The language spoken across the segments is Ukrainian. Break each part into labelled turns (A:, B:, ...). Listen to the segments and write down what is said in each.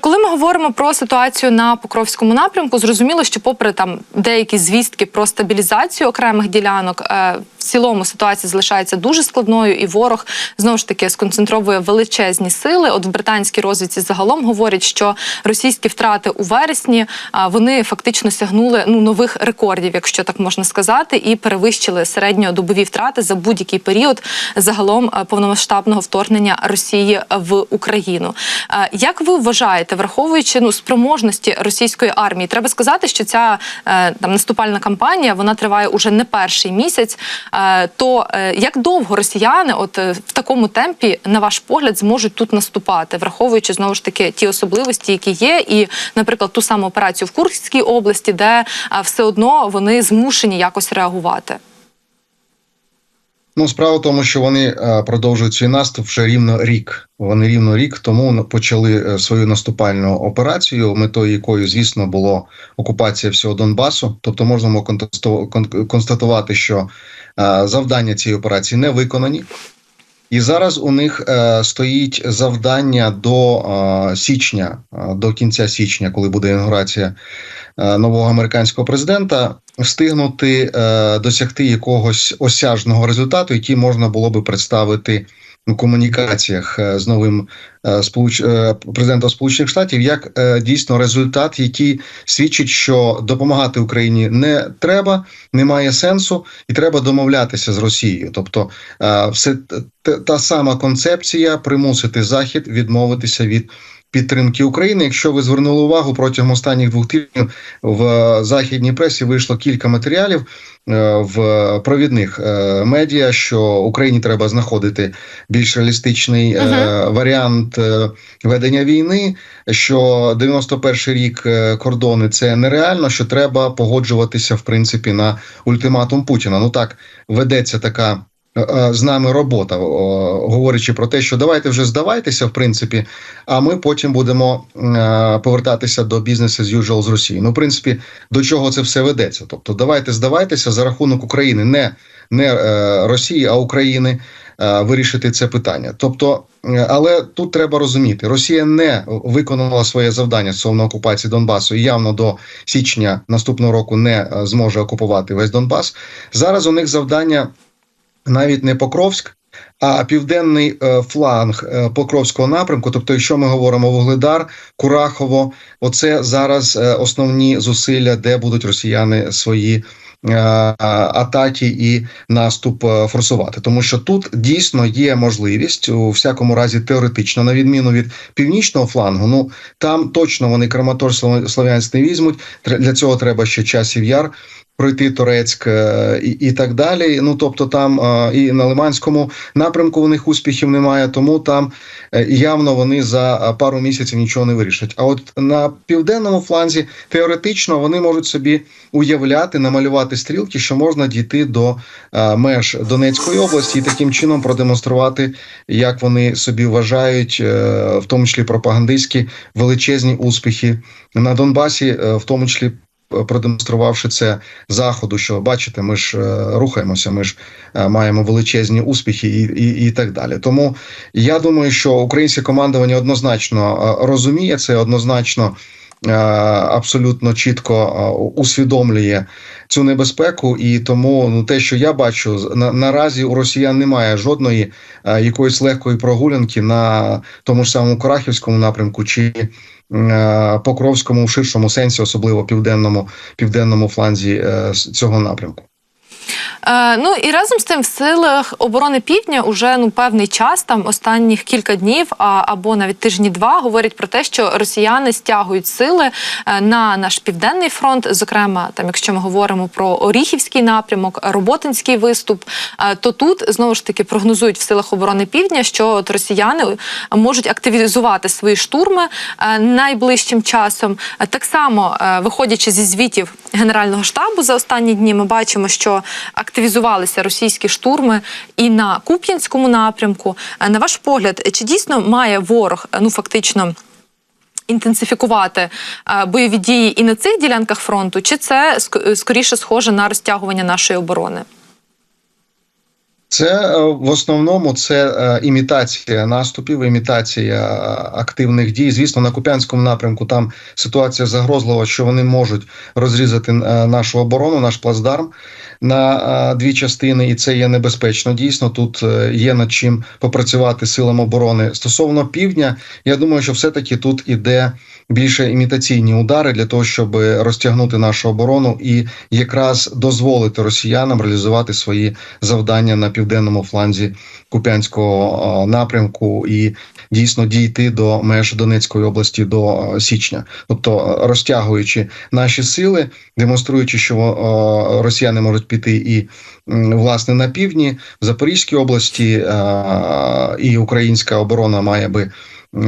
A: коли ми говоримо про ситуацію на Покровському напрямку, зрозуміло, що попри там деякі звістки про стабілізацію окремих ділянок, е, в цілому ситуація залишається дуже складною, і ворог знову ж таки сконцентровує величезні сили. От в британській розвідці загалом говорять, що російські втрати у вересні вони фактично сягнули ну нових рекордів, якщо так можна сказати, і перевищили середньодобові втрати за будь-який період загалом е, повномасштабного вторгнення Росії в Україну. Е, Як ви вважаєте, враховуючи ну спроможності російської армії, треба сказати, що ця е, там наступальна кампанія вона триває уже не перший місяць. Е, То е, як довго росіяни, от в такому темпі, на ваш погляд, зможуть тут наступати, враховуючи знову ж таки ті особливості, які є, і, наприклад, ту саму операцію в Курській області, де все одно вони змушені якось реагувати.
B: Ну, справа в тому, що вони е, продовжують свій наступ вже рівно рік. Вони рівно рік тому почали е, свою наступальну операцію, метою якої, звісно, було окупація всього Донбасу. Тобто, можемо констатувати, що е, завдання цієї операції не виконані. І зараз у них е, стоїть завдання до е, січня, до кінця січня, коли буде інаугурація нового американського президента, встигнути е, досягти якогось осяжного результату, який можна було би представити у комунікаціях е, з новим е, сполуч... е, президентом Сполучених Штатів як е, дійсно результат, який свідчить, що допомагати Україні не треба, немає сенсу, і треба домовлятися з Росією. Тобто, е, все та сама концепція примусити Захід відмовитися від. Підтримки України. Якщо ви звернули увагу протягом останніх двох тижнів в е, західній пресі вийшло кілька матеріалів е, в провідних е, медіа, що Україні треба знаходити більш реалістичний е,
A: Мгм.
B: варіант ведення війни. Що 91-й рік кордони це нереально, що треба погоджуватися в принципі на ультиматум Путіна. Ну так ведеться така. Е, е, З нами робота, говорячи про те, що давайте вже здавайтеся, в принципі, а ми потім будемо е, повертатися до бізнесу з usual з Росії. Ну, в принципі, до чого це все ведеться? Тобто, давайте здавайтеся за рахунок України, не, не Росії, а України вирішити це питання. Тобто, але тут треба розуміти, Росія не виконала своє завдання стосовно окупації Донбасу і явно до січня наступного року не зможе окупувати весь Донбас. Зараз у них завдання навіть не Покровськ. А південний е, фланг е, Покровського напрямку, тобто, якщо ми говоримо Вугледар, Курахово, оце зараз е, основні зусилля, де будуть росіяни свої атаки і наступ форсувати. Тому що тут дійсно є можливість у всякому разі теоретично, на відміну від північного флангу. Ну там точно вони Краматорськ Слов'янськ не візьмуть. Для цього треба ще часів яр пройти Торецьк е, і, і так далі. Ну тобто, там е, і на Лиманському напрямку у них успіхів немає, тому там е, явно вони за пару місяців нічого не вирішать. А от на південному фланзі теоретично вони можуть собі уявляти, намалювати стрілки, що можна дійти до меж Донецької області і таким чином продемонструвати, як вони собі вважають, в тому числі пропагандистські величезні успіхи на Донбасі, в тому числі продемонструвавши це заходу, що бачите, ми ж е, рухаємося, ми ж е, маємо величезні успіхи і, і, і так далі. Тому я думаю, що українське командування однозначно е, розуміє це, однозначно. Е, Абсолютно чітко е, усвідомлює цю небезпеку, і тому ну те, що я бачу, на, наразі у росіян немає жодної е, якоїсь легкої прогулянки на тому ж самому Корахівському напрямку чи Покровському в ширшому сенсі, особливо південному південному фланзі цього напрямку.
A: Е, ну і разом з тим в силах оборони півдня уже ну певний час, там останніх кілька днів, або навіть тижні два говорять про те, що росіяни стягують сили е, на наш південний фронт. Зокрема, там, якщо ми говоримо про Оріхівський напрямок, Роботинський виступ, е, то тут знову ж таки прогнозують в силах оборони півдня, що от росіяни можуть активізувати свої штурми найближчим часом. Так само, виходячи зі звітів Генерального штабу за останні дні, ми бачимо, що активізувалися російські штурми і на Куп'янському напрямку. Е, На ваш погляд, чи дійсно має ворог е, ну фактично? Інтенсифікувати е, бойові дії і на цих ділянках фронту, чи це скоріше схоже на розтягування нашої оборони?
B: Це е, в основному це е, імітація наступів, імітація активних дій. Звісно, на Куп'янському напрямку там ситуація загрозлива, що вони можуть розрізати е, нашу оборону, наш плацдарм на дві частини, і це є небезпечно. Дійсно, тут є над чим попрацювати силам оборони. Стосовно півдня, я думаю, що все-таки тут іде більше імітаційні удари для того, щоб розтягнути нашу оборону і якраз дозволити росіянам реалізувати свої завдання на південному фланзі Куп'янського е, напрямку і дійсно дійти до меж Донецької області до е, січня, тобто е, розтягуючи наші сили, демонструючи, що росіяни можуть піти і власне на півдні в Запорізькій області і українська оборона має би. Е,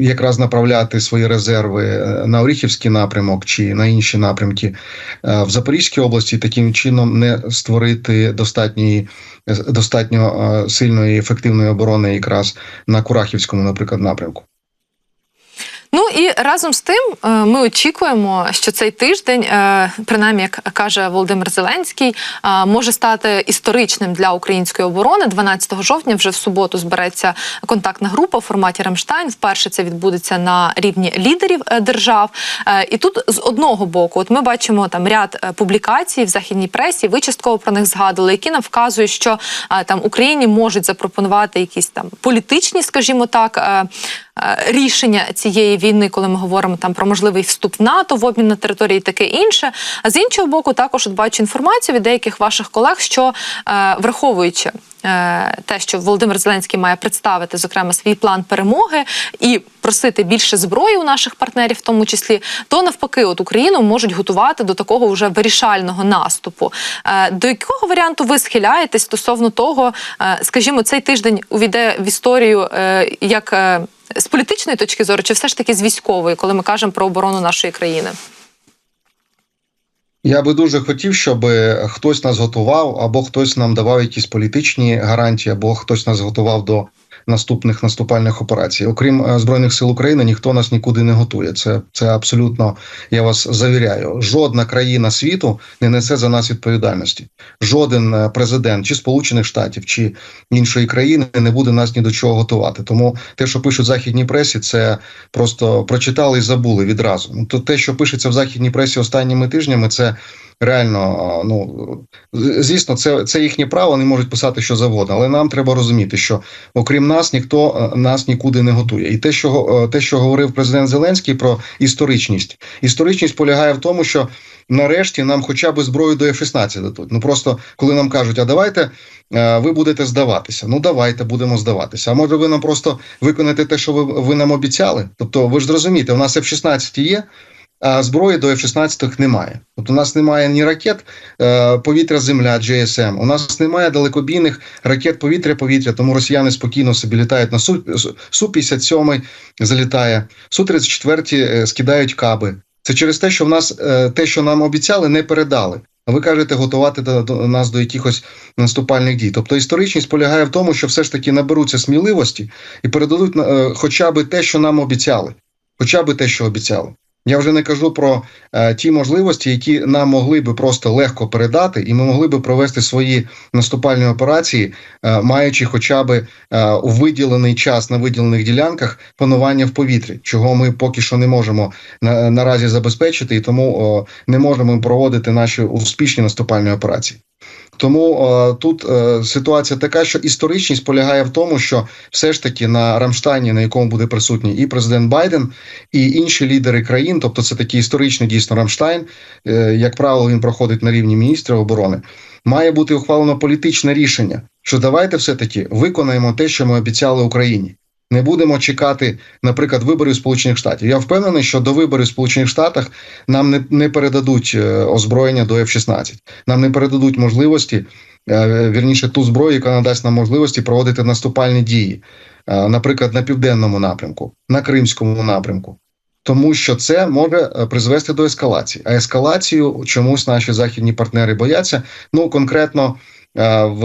B: Якраз направляти свої резерви е, на Оріхівський напрямок чи на інші напрямки е, в Запорізькій області, таким чином не створити достатньої достатньо сильної ефективної оборони якраз на Курахівському, наприклад, напрямку.
A: Ну і разом з тим е, ми очікуємо, що цей тиждень, е, принаймні, як каже Володимир Зеленський, е, може стати історичним для української оборони. 12 жовтня вже в суботу збереться контактна група у форматі Рамштайн. Вперше це відбудеться на рівні лідерів держав. І тут з одного боку, от ми бачимо там ряд публікацій в західній пресі. Ви частково про них згадували, які нам вказують, що там Україні можуть запропонувати якісь там політичні, скажімо так. Е, Рішення цієї війни, коли ми говоримо там про можливий вступ в НАТО в обмін на території, таке інше. А з іншого боку, також от бачу інформацію від деяких ваших колег, що е, враховуючи е, те, що Володимир Зеленський має представити, зокрема, свій план перемоги і просити більше зброї у наших партнерів, в тому числі, то навпаки, от Україну можуть готувати до такого вже вирішального наступу. До якого варіанту ви схиляєтесь стосовно того, скажімо, цей тиждень увійде в історію як з політичної точки зору, чи все ж таки з військової, коли ми кажемо про оборону нашої країни?
B: Я би дуже хотів, щоб хтось нас готував, або хтось нам давав якісь політичні гарантії, або хтось нас готував до наступних наступальних операцій. Окрім е, збройних сил України, ніхто нас нікуди не готує. Це це абсолютно я вас завіряю. Жодна країна світу не несе за нас відповідальності. Жоден е, президент чи Сполучених Штатів чи іншої країни не буде нас ні до чого готувати. Тому те, що пишуть в західній пресі, це просто прочитали і забули відразу. Ну, То те, що пишеться в західній пресі останніми тижнями, це реально ну звісно, це це їхнє право. Вони можуть писати що завгодно, але нам треба розуміти, що окрім нас ніхто е, нас нікуди не готує. І те, що е, те, що говорив президент Зеленський про історичність, історичність полягає в тому, що нарешті нам, хоча б зброю до F-16 дадуть. Ну просто коли нам кажуть, а давайте е, ви будете здаватися. Ну давайте будемо здаватися. А може, ви нам просто виконаєте те, що ви, ви нам обіцяли? Тобто, ви ж зрозумієте, у нас F-16 є. А зброї до F-16 немає. Тобто у нас немає ні ракет е, повітря-земля, GSM, У нас немає далекобійних ракет повітря-повітря, тому росіяни спокійно собі літають на Су-57 залітає, Су-34 е, скидають каби. Це через те, що в нас е, те, що нам обіцяли, не передали. А ви кажете, готувати до, нас до якихось наступальних дій. Тобто історичність полягає в тому, що все ж таки наберуться сміливості і передадуть хоча б те, що нам обіцяли, хоча б те, що обіцяли. Я вже не кажу про е, ті можливості, які нам могли би просто легко передати, і ми могли би провести свої наступальні операції, е, маючи хоча б е, у виділений час на виділених ділянках панування в повітрі, чого ми поки що не можемо на, наразі забезпечити, і тому о, не можемо проводити наші успішні наступальні операції. Тому е, тут е, ситуація така, що історичність полягає в тому, що все ж таки на Рамштайні, на якому буде присутній і президент Байден, і інші лідери країн, тобто це такий історичний дійсно Рамштайн, е, як правило, він проходить на рівні міністрів оборони. Має бути ухвалено політичне рішення, що давайте все таки виконаємо те, що ми обіцяли Україні. Не будемо чекати, наприклад, виборів Сполучених Штатів. Я впевнений, що до виборів Сполучених Штатах нам не не передадуть е, озброєння до F-16. Нам не передадуть можливості, е, вірніше ту зброю, яка надасть нам можливості проводити наступальні дії, е, наприклад, на південному напрямку, на Кримському напрямку. Тому що це може призвести до ескалації. А ескалацію чомусь наші західні партнери бояться. Ну конкретно в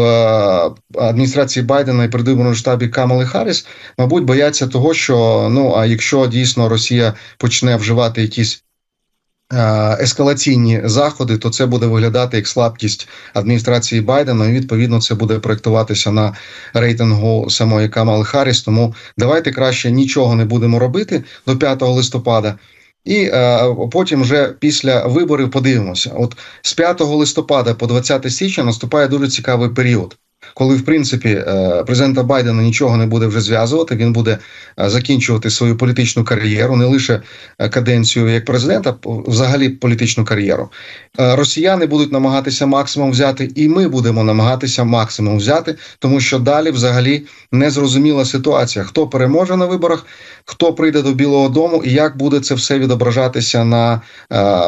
B: адміністрації Байдена і передвиборному штабі Камали Харріс, мабуть, бояться того, що ну а якщо дійсно Росія почне вживати якісь е, ескалаційні заходи, то це буде виглядати як слабкість адміністрації Байдена. І відповідно це буде проєктуватися на рейтингу самої Камали Харріс. Тому давайте краще нічого не будемо робити до 5 листопада. І е, потім вже після виборів подивимося. От з 5 листопада по 20 січня наступає дуже цікавий період, коли в принципі е, президента Байдена нічого не буде вже зв'язувати. Він буде е, закінчувати свою політичну кар'єру, не лише е, каденцію як президента, а взагалі політичну кар'єру. Росіяни будуть намагатися максимум взяти, і ми будемо намагатися максимум взяти, тому що далі взагалі незрозуміла ситуація. Хто переможе на виборах, хто прийде до Білого Дому, і як буде це все відображатися на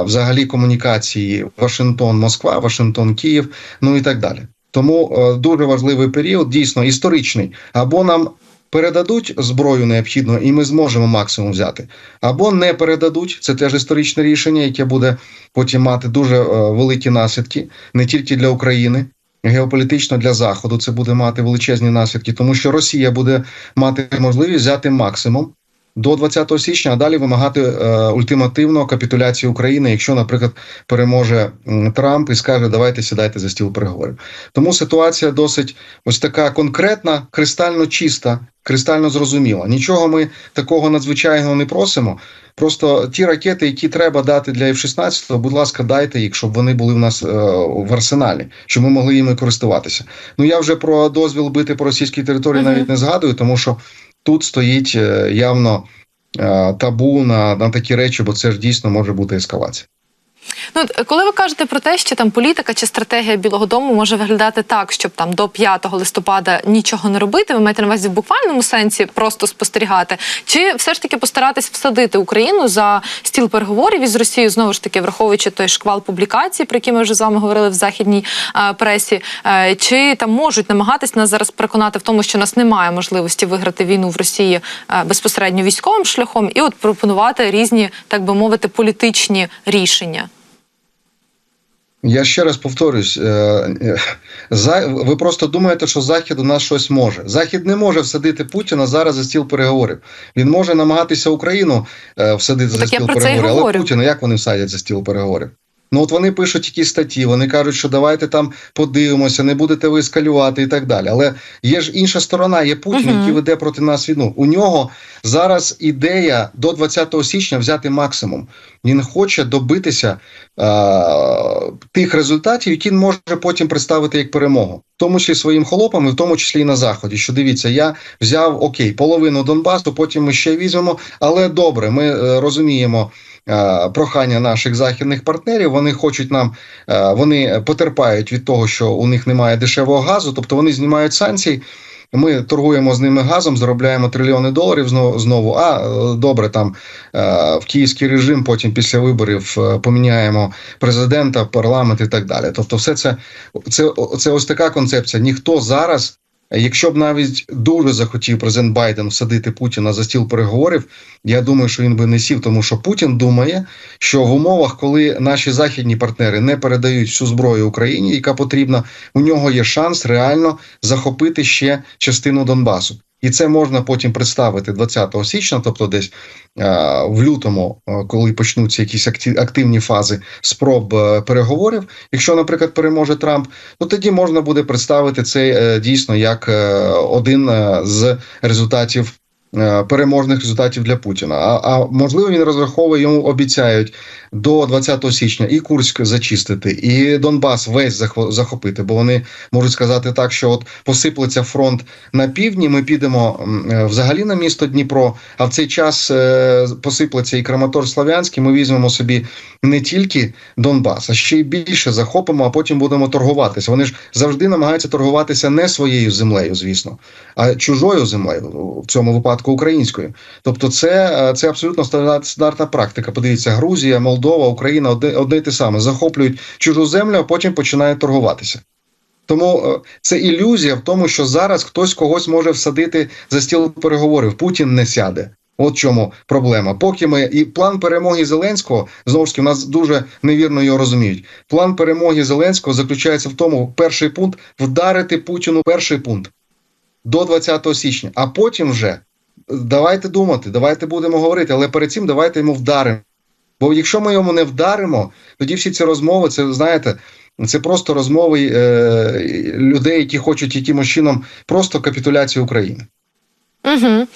B: взагалі комунікації Вашингтон, Москва, Вашингтон, Київ, ну і так далі. Тому е, дуже важливий період, дійсно історичний. Або нам передадуть зброю необхідну, і ми зможемо максимум взяти, або не передадуть. Це теж історичне рішення, яке буде потім мати дуже е, великі наслідки не тільки для України. Геополітично для заходу це буде мати величезні наслідки, тому що Росія буде мати можливість взяти максимум до 20 січня, а далі вимагати е, ультимативно капітуляції України, якщо, наприклад, переможе Трамп і скаже, давайте сідайте за стіл переговорів. Тому ситуація досить ось така конкретна, кристально чиста, кристально зрозуміла. Нічого ми такого надзвичайного не просимо. Просто ті ракети, які треба дати для F-16, будь ласка, дайте їх, щоб вони були в нас е, в арсеналі, щоб ми могли їми користуватися. Ну я вже про дозвіл бити по російській території
A: Мгм.
B: навіть не згадую, тому що тут стоїть е, явно е, табу на, на такі речі, бо це ж дійсно може бути ескалація.
A: Ну, коли ви кажете про те, що там політика чи стратегія Білого Дому може виглядати так, щоб там до 5 листопада нічого не робити, ви маєте на увазі в буквальному сенсі просто спостерігати, чи все ж таки постаратись всадити Україну за стіл переговорів із Росією, знову ж таки, враховуючи той шквал публікацій, про які ми вже з вами говорили в західній е, пресі, е, чи там можуть намагатись нас зараз переконати в тому, що у нас немає можливості виграти війну в Росії е, безпосередньо військовим шляхом, і от пропонувати різні, так би мовити, політичні рішення.
B: Я ще раз повторюсь, е, е, ви просто думаєте, що Захід у нас щось може. Захід не може всадити Путіна зараз за стіл переговорів. Він може намагатися Україну е, всадити за
A: Так за
B: стіл переговорів, але. Путіна як вони всадять за стіл переговорів? Ну от вони пишуть якісь статті, вони кажуть, що давайте там подивимося, не будете ви ескалювати і так далі. Але є ж інша сторона, є Путін,
A: Мгм.
B: який веде проти нас війну. У нього зараз ідея до 20 січня взяти максимум. Він хоче добитися е, тих результатів, які він може потім представити як перемогу, в тому числі своїм холопам, і в тому числі і на заході. Що дивіться, я взяв окей, половину Донбасу, потім ми ще візьмемо. Але добре, ми е, розуміємо. Е, Прохання наших західних партнерів вони хочуть нам, е, вони потерпають від того, що у них немає дешевого газу, тобто вони знімають санкції. Ми торгуємо з ними газом, заробляємо трильйони доларів знову. А е, добре, там в київський режим, потім після виборів поміняємо президента, парламент і так далі. Тобто, все це, це, це ось така концепція. Ніхто зараз, якщо б навіть дуже захотів президент Байден всадити Путіна за стіл переговорів, я думаю, що він би не сів, тому що Путін думає, що в умовах, коли наші західні партнери не передають всю зброю Україні, яка потрібна, у нього є шанс реально захопити ще частину Донбасу. І це можна потім представити 20 січня, тобто десь е, в лютому, е, коли почнуться якісь активні фази спроб е, переговорів. Якщо, наприклад, переможе Трамп, то тоді можна буде представити це дійсно як один з результатів. Е, Переможних результатів для Путіна. А, а можливо, він розраховує, йому обіцяють до 20 січня і Курськ зачистити, і Донбас весь захо- захопити, бо вони можуть сказати так, що от посиплеться фронт на півдні. Ми підемо е, взагалі на місто Дніпро. А в цей час е, посиплеться і Краматор Славянський. Ми візьмемо собі не тільки Донбас, а ще й більше захопимо, а потім будемо торгуватися. Вони ж завжди намагаються торгуватися не своєю землею, звісно, а чужою землею, в цьому випадку українською. Тобто, це, е, це абсолютно стандартна практика. Подивіться, Грузія, Молдова, Україна одне, одне те саме захоплюють чужу землю, а потім починають торгуватися. Тому е, це ілюзія в тому, що зараз хтось когось може всадити за стіл переговорів. Путін не сяде. От чому проблема. Поки ми і план перемоги Зеленського знову ж таки, нас дуже невірно його розуміють. План перемоги Зеленського заключається в тому, перший пункт вдарити Путіну перший пункт до 20 січня, а потім вже давайте думати, давайте будемо говорити, але перед цим давайте йому вдаримо. Бо якщо ми йому не вдаримо, тоді всі ці розмови, це знаєте, це просто розмови е, людей, які хочуть якимось чином просто капітуляцію України.
A: Угу.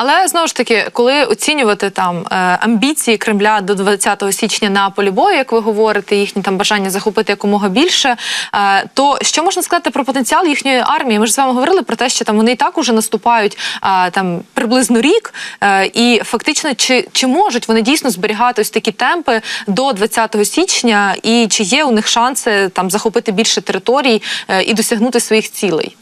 A: Але знову ж таки, коли оцінювати там е, амбіції Кремля до 20 січня на полі бою, як ви говорите, їхні там бажання захопити якомога більше, е, то що можна сказати про потенціал їхньої армії? Ми ж з вами говорили про те, що там вони і так уже наступають е, там приблизно рік, і фактично, чи, чи можуть вони дійсно зберігати ось такі темпи до 20 січня, і чи є у них шанси там захопити більше територій і досягнути своїх цілей?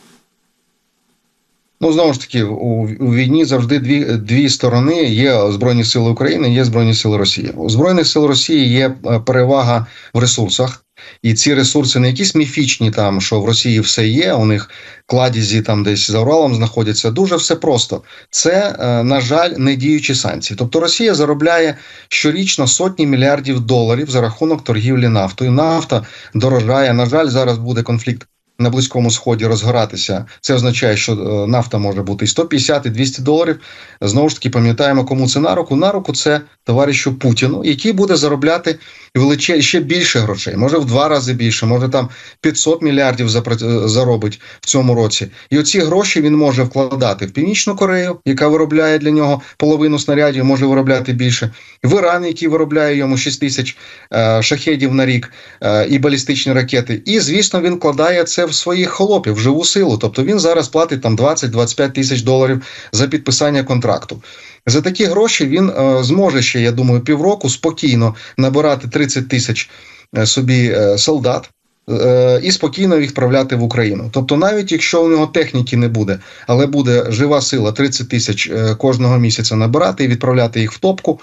B: Ну, знову ж таки, у, у війні завжди дві, дві сторони: є Збройні Сили України, є Збройні Сили Росії. У Збройних сил Росії є е, перевага в ресурсах, і ці ресурси не якісь міфічні, там що в Росії все є. У них кладізі там десь за Уралом знаходяться. Дуже все просто. Це, е, на жаль, не діючі санкції. Тобто Росія заробляє щорічно сотні мільярдів доларів за рахунок торгівлі нафтою. Нафта дорожає. На жаль, зараз буде конфлікт на близькому сході розгоратися. Це означає, що е, нафта може бути і 150, і 200 доларів. Знову ж таки, пам'ятаємо, кому це на руку. На руку це товаришу Путіну, який буде заробляти величе ще більше грошей, може в два рази більше, може там 500 мільярдів е, заробить в цьому році. І оці гроші він може вкладати в Північну Корею, яка виробляє для нього половину снарядів, може виробляти більше. В Іран, який виробляє йому 6 тисяч е, шахедів на рік і балістичні ракети. І звісно, він вкладає це в своїх холопів, в живу силу. Тобто він зараз платить там 20-25 тисяч доларів за підписання контракту. За такі гроші він е, зможе ще, я думаю, півроку спокійно набирати 30 тисяч е, собі е, солдат. е, І спокійно їх відправляти в Україну. Тобто, навіть якщо у нього техніки не буде, але буде жива сила 30 тисяч е, кожного місяця набирати і відправляти їх в топку.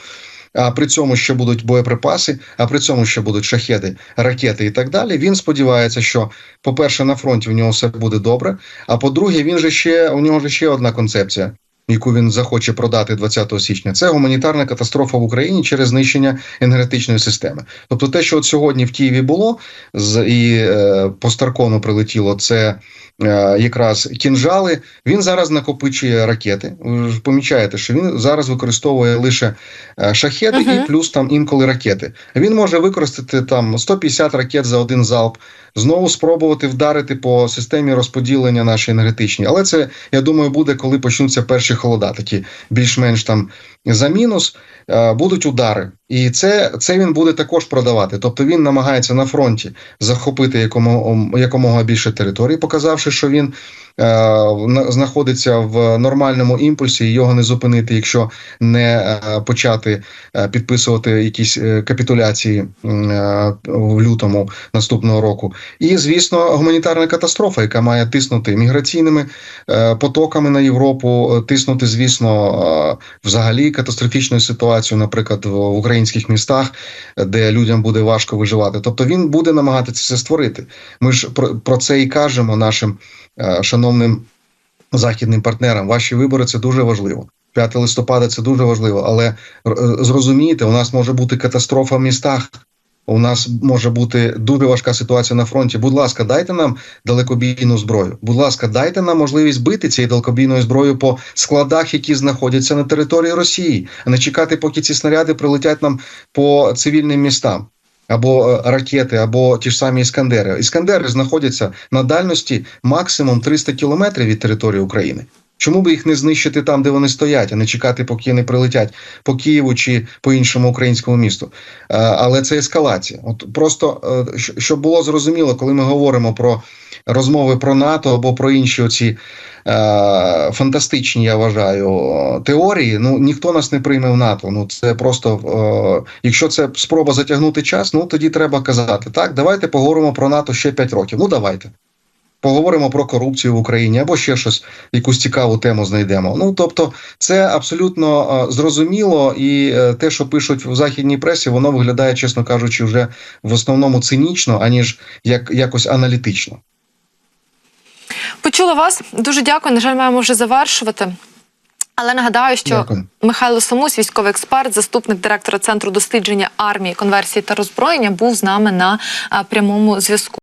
B: А при цьому ще будуть боєприпаси, а при цьому ще будуть шахеди, ракети і так далі. Він сподівається, що, по-перше, на фронті в нього все буде добре. А по-друге, він же ще у нього ж ще одна концепція, яку він захоче продати 20 січня. Це гуманітарна катастрофа в Україні через знищення енергетичної системи. Тобто, те, що от сьогодні в Києві було, з і е, по Старкону прилетіло, це е, якраз кінжали. Він зараз накопичує ракети. Ви ж помічаєте, що він зараз використовує лише е, шахеди
A: Мгм.
B: і плюс там інколи ракети. Він може використати там 150 ракет за один залп, знову спробувати вдарити по системі розподілення нашій енергетичній. Але це я думаю буде, коли почнуться перші холода, такі більш-менш там за мінус. е, Будуть удари, і це, це він буде також продавати. Тобто він намагається на фронті захопити якомога, якомога більше територій, показавши, що він знаходиться в нормальному імпульсі, і його не зупинити, якщо не е, почати е, підписувати якісь е, капітуляції е, в лютому наступного року. І звісно, гуманітарна катастрофа, яка має тиснути міграційними е, потоками на Європу, е, тиснути, звісно, е, взагалі катастрофічною ситуацією, наприклад, в, українських містах, е, де людям буде важко виживати. Тобто він буде намагатися це створити. Ми ж про, це і кажемо нашим е, шановним західним партнерам. Ваші вибори це дуже важливо. 5 листопада це дуже важливо, але е, зрозумійте, у нас може бути катастрофа в містах. У нас може бути дуже важка ситуація на фронті. Будь ласка, дайте нам далекобійну зброю. Будь ласка, дайте нам можливість бити цією далекобійною зброєю по складах, які знаходяться на території Росії, а не чекати, поки ці снаряди прилетять нам по цивільним містам. Або е, ракети, або ті ж самі іскандери. Іскандери знаходяться на дальності максимум 300 кілометрів від території України. Чому би їх не знищити там, де вони стоять, а не чекати, поки вони прилетять по Києву чи по іншому українському місту? Е, Але це ескалація. От просто е, щоб було зрозуміло, коли ми говоримо про розмови про НАТО або про інші оці фантастичні, я вважаю, теорії. Ну ніхто нас не прийме в НАТО. Ну це просто е, якщо це спроба затягнути час, ну тоді треба казати так. Давайте поговоримо про НАТО ще 5 років. Ну давайте. Поговоримо про корупцію в Україні або ще щось, якусь цікаву тему знайдемо. Ну тобто, це абсолютно е, зрозуміло, і е, те, що пишуть в західній пресі, воно виглядає, чесно кажучи, вже в основному цинічно, аніж як якось аналітично.
A: Почула вас. Дуже дякую. На жаль, маємо вже завершувати. Але нагадаю, що
B: Дякую.
A: Михайло Самус, військовий експерт, заступник директора центру дослідження армії, конверсії та роззброєння, був з нами на прямому зв'язку.